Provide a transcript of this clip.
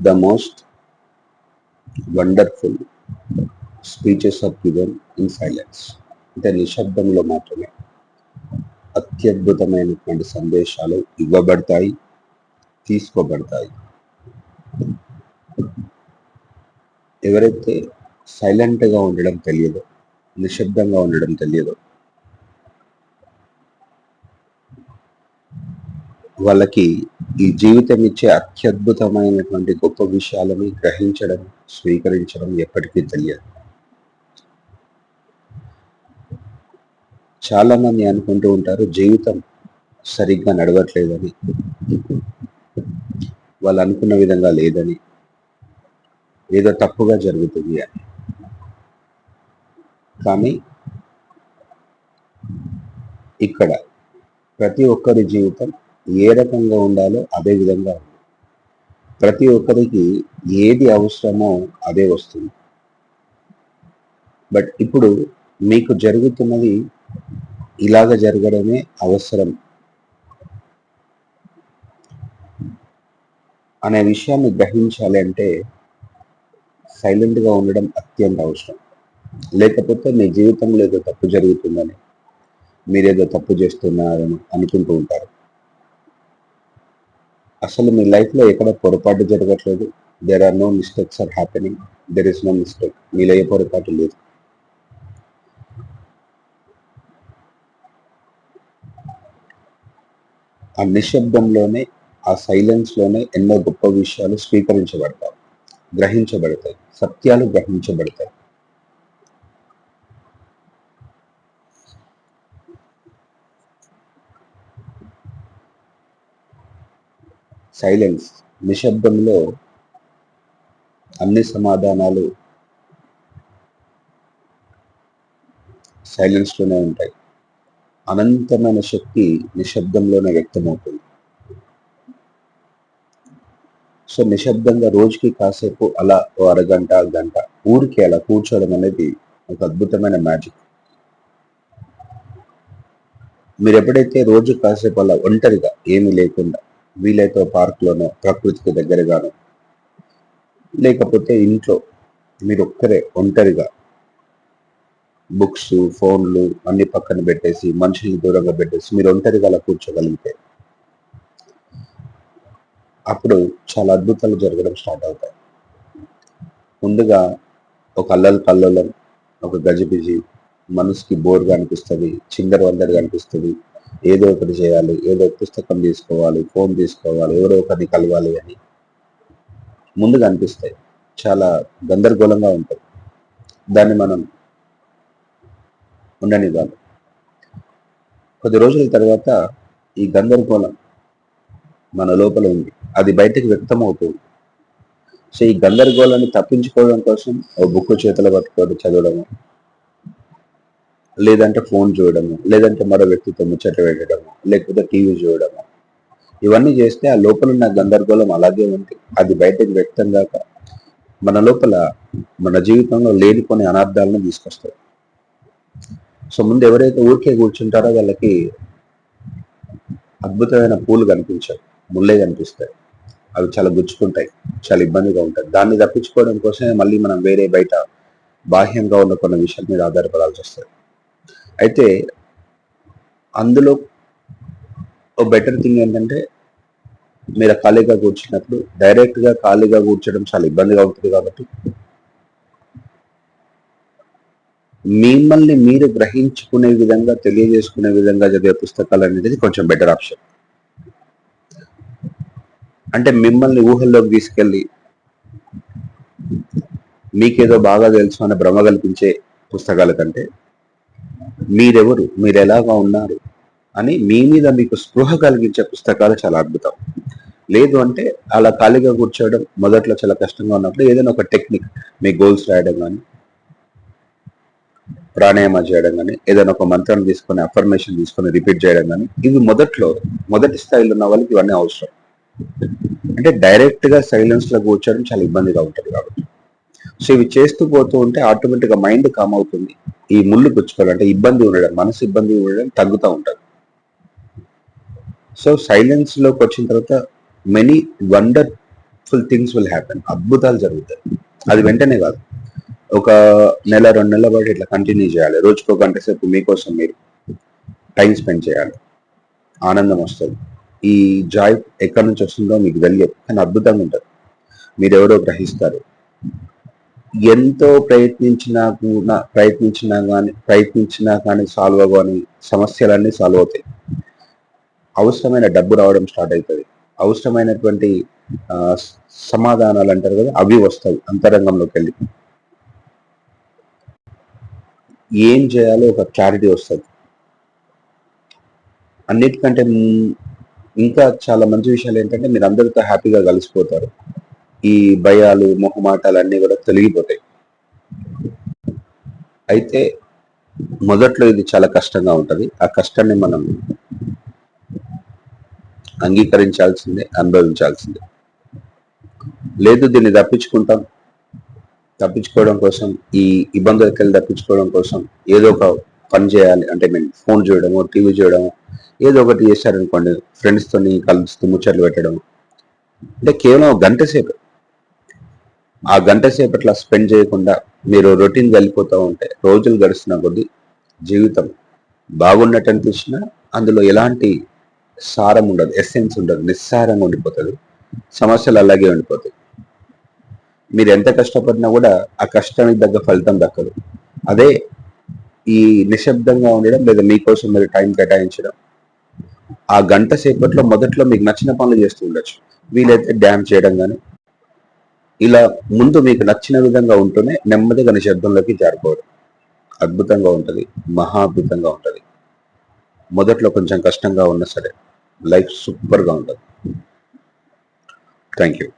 the most wonderful speeches of given in silence అంటే నిశ్శబ్దంలో మాత్రమే అత్యద్భుతమైనటువంటి సందేశాలు ఇవ్వబడతాయి తీసుకోబడతాయి. ఎవరైతే సైలెంట్గా ఉండడం తెలియదో నిశ్శబ్దంగా ఉండడం తెలియదో వాళ్ళకి ఈ జీవితం ఇచ్చే అత్యద్భుతమైనటువంటి గొప్ప విషయాలను గ్రహించడం స్వీకరించడం ఎప్పటికీ తెలియదు. చాలా మంది అనుకుంటూ ఉంటారు జీవితం సరిగ్గా నడవట్లేదని. వాళ్ళు అనుకున్న విధంగా లేదని. ఏదో తప్పుగా జరుగుతుంది అని. కానీ ఇక్కడ ప్రతి ఒక్కరి జీవితం ఏ రకంగా ఉండాలో అదే విధంగా ఉంది. ప్రతి ఒక్కరికి ఏది అవసరమో అదే వస్తుంది. బట్ ఇప్పుడు మీకు జరుగుతున్నది ఇలాగ జరగడమే అవసరం అనే విషయాన్ని గ్రహించాలి అంటే సైలెంట్గా ఉండడం అత్యంత అవసరం. లేకపోతే మీ జీవితంలో ఏదో తప్పు జరుగుతుందని మీరేదో తప్పు చేస్తున్నారని అనుకుంటూ ఉంటారు. అసలు మీ లైఫ్లో ఎక్కడ పొరపాటు జరగట్లేదు? There are no mistakes are happening there is no mistake మీలో ఏ పొరపాటు లేదు. ఆ నిశ్శబ్దంలోనే ఆ సైలెన్స్లోనే ఎన్నో గొప్ప విషయాలు స్వీకరించబడతాయి గ్రహించబడతాయి సత్యాలు గ్రహించబడతాయి. సైలెన్స్. నిశ్శబ్దంలో అన్ని సమాధానాలు సైలెన్స్లోనే ఉంటాయి. అనంతమైన శక్తి నిశ్శబ్దంలోనే వ్యక్తమవుతుంది. సో నిశ్శబ్దంగా రోజుకి కాసేపు అలా ఓ అరగంట గంట ఊరికి అలా కూర్చోవడం అనేది ఒక అద్భుతమైన మ్యాజిక్. మీరు ఎప్పుడైతే రోజు కాసేపు అలా ఒంటరిగా ఏమీ లేకుండా వీలైతే పార్క్లోనో ప్రకృతికి దగ్గరగానో లేకపోతే ఇంట్లో మీరు ఒక్కరే ఒంటరిగా బుక్స్ ఫోన్లు అన్ని పక్కన పెట్టేసి మనుషుల్ని దూరంగా పెట్టేసి మీరు ఒంటరిగా అలా కూర్చోగలిగితే అప్పుడు చాలా అద్భుతాలు జరగడం స్టార్ట్ అవుతాయి. ముందుగా ఒక అల్లల్ కల్లోలం ఒక గజిబిజి మనసుకి బోర్గా అనిపిస్తుంది చిందర వందరగా అనిపిస్తుంది ఏదో ఒకటి చేయాలి ఏదో పుస్తకం తీసుకోవాలి ఫోన్ తీసుకోవాలి ఎవరో ఒకరిని కలవాలి అని ముందుగా అనిపిస్తాయి. చాలా గందరగోళంగా ఉంటుంది దాన్ని మనం ఉండనివ్వాలి. కొద్ది రోజుల తర్వాత ఈ గందరగోళం మన లోపల ఉంది. అది బయటకు వ్యక్తం అవుతుంది సో ఈ గందరగోళాన్ని తప్పించుకోవడం కోసం ఓ బుక్ చేతిలో పట్టుకోవడం చదవడము లేదంటే ఫోన్ చూడడము లేదంటే మరో వ్యక్తితో ముచ్చట పెట్టడము లేకపోతే టీవీ చూడడము. ఇవన్నీ చేస్తే ఆ లోపల ఉన్న గందరగోళం అలాగే ఉంది. అది బయటకు వ్యక్తం కాక మన లోపల మన జీవితంలో లేనిపోని అనార్థాలను తీసుకొస్తాయి. సో ముందు ఎవరైతే ఊరికే కూర్చుంటారో వాళ్ళకి అద్భుతమైన పూలు కనిపించాయి ముళ్ళే కనిపిస్తాయి. అవి చాలా గుచ్చుకుంటాయి చాలా ఇబ్బందిగా ఉంటాయి. దాన్ని తప్పించుకోవడం కోసమే మళ్ళీ మనం వేరే బయట బాహ్యంగా ఉన్న కొన్ని విషయాల మీద ఆధారపడాల్సి వస్తుంది. అయితే అందులో ఓ బెటర్ థింగ్ ఏంటంటే మీరు ఖాళీగా కూర్చున్నప్పుడు డైరెక్ట్గా ఖాళీగా కూర్చోడం చాలా ఇబ్బందిగా ఉంటుంది కాబట్టి మిమ్మల్ని మీరు గ్రహించుకునే విధంగా తెలియజేసుకునే విధంగా చదివే పుస్తకాలు అనేది కొంచెం బెటర్ ఆప్షన్ అంటే మిమ్మల్ని ఊహల్లోకి తీసుకెళ్ళి మీకేదో బాగా తెలుసు అనే భ్రమ కల్పించే పుస్తకాల కంటే మీరెవరు? మీరు ఎలాగా ఉన్నారు? అని మీ మీద మీకు స్పృహ కలిగించే పుస్తకాలు చాలా అద్భుతం. లేదు అంటే అలా ఖాళీగా కూర్చోవడం మొదట్లో చాలా కష్టంగా ఉన్నప్పుడు ఏదైనా ఒక టెక్నిక్ మీ గోల్స్ రాయడం కానీ ప్రాణాయామ చేయడం కానీ ఏదైనా ఒక మంత్రం తీసుకొని అఫర్మేషన్ తీసుకొని రిపీట్ చేయడం కానీ ఇవి మొదట్లో మొదటి స్థాయిలో ఉన్న వాళ్ళకి ఇవన్నీ అవసరం. అంటే డైరెక్ట్గా సైలెన్స్లో కూర్చోవడం చాలా ఇబ్బందిగా ఉంటుంది కాబట్టి. సో ఇవి చేస్తూ పోతూ ఉంటే ఆటోమేటిక్గా మైండ్ కామ్ అవుతుంది. ఈ ముళ్ళు పుచ్చుకోవాలంటే అంటే ఇబ్బంది ఉండడం మనసు ఇబ్బంది ఉండడం తగ్గుతూ ఉంటుంది. సో సైలెన్స్లోకి వచ్చిన తర్వాత many wonderful things will happen అద్భుతాలు జరుగుతాయి. అది వెంటనే కాదు. ఒక నెల రెండు నెలల పాటు ఇట్లా కంటిన్యూ చేయాలి. రోజుకో గంట సేపు మీకోసం మీరు టైం స్పెండ్ చేయాలి. ఆనందం వస్తుంది. ఈ జాయ్ ఎక్కడి నుంచి వస్తుందో మీకు తెలియదు కానీ అద్భుతంగా ఉంటుంది. మీరు ఎవరో గ్రహిస్తారు. ఎంతో ప్రయత్నించినా కూడా ప్రయత్నించినా కానీ ప్రయత్నించినా కానీ సాల్వ్ అవ్వని సమస్యలన్నీ సాల్వ్ అవుతాయి. అవసరమైన డబ్బు రావడం స్టార్ట్ అవుతుంది. అవసరమైనటువంటి సమాధానాలు అంటారు కదా అవి వస్తాయి అంతరంగంలోకి వెళ్ళి. ఏం చేయాలో ఒక క్లారిటీ వస్తుంది. అన్నిటికంటే ఇంకా చాలా మంచి విషయాలు ఏంటంటే మీరు అందరితో హ్యాపీగా కలిసిపోతారు. ఈ భయాలు మొహమాటాలు అన్నీ కూడా తొలగిపోతాయి. అయితే మొదట్లో ఇది చాలా కష్టంగా ఉంటుంది. ఆ కష్టాన్ని మనం అంగీకరించాల్సిందే అనుభవించాల్సిందే. లేదు దీన్ని తప్పించుకుంటాం. తప్పించుకోవడం కోసం ఈ ఇబ్బందులకెళ్ళి తప్పించుకోవడం కోసం ఏదో ఒక పని చేయాలి. అంటే మేము ఫోన్ చూడడము టీవీ చూడడము ఏదో ఒకటి చేశారనుకోండి ఫ్రెండ్స్తోని కలుస్తూ ముచ్చట్లు పెట్టడం అంటే కేవలం గంట సేపు. ఆ గంట సేపట్లా స్పెండ్ చేయకుండా మీరు రొటీన్ వెళ్ళిపోతూ ఉంటే రోజులు గడుస్తున్న కొద్దీ జీవితం బాగున్నట్టు అనిపించినా అందులో ఎలాంటి సారం ఉండదు ఎస్సెన్స్ ఉండదు నిస్సారంగా ఉండిపోతుంది. సమస్యలు అలాగే ఉండిపోతాయి. మీరు ఎంత కష్టపడినా కూడా ఆ కష్టానికి తగ్గ ఫలితం దక్కదు. అదే ఈ నిశ్శబ్దంగా ఉండడం లేదా మీకోసం మీరు టైం కేటాయించడం. ఆ గంట సేపట్లో మొదట్లో మీకు నచ్చిన పనులు చేస్తూ ఉండొచ్చు. వీలైతే డ్యాన్స్ చేయడం కానీ ఇలా ముందు మీకు నచ్చిన విధంగా ఉంటూనే నెమ్మదిగా నిశ్శబ్దంలోకి జారిపోవడం. అద్భుతంగా ఉంటుంది. మహా అద్భుతంగా ఉంటుంది. మొదట్లో కొంచెం కష్టంగా ఉన్నా సరే లైఫ్ సూపర్గా ఉంటుంది. Thank you.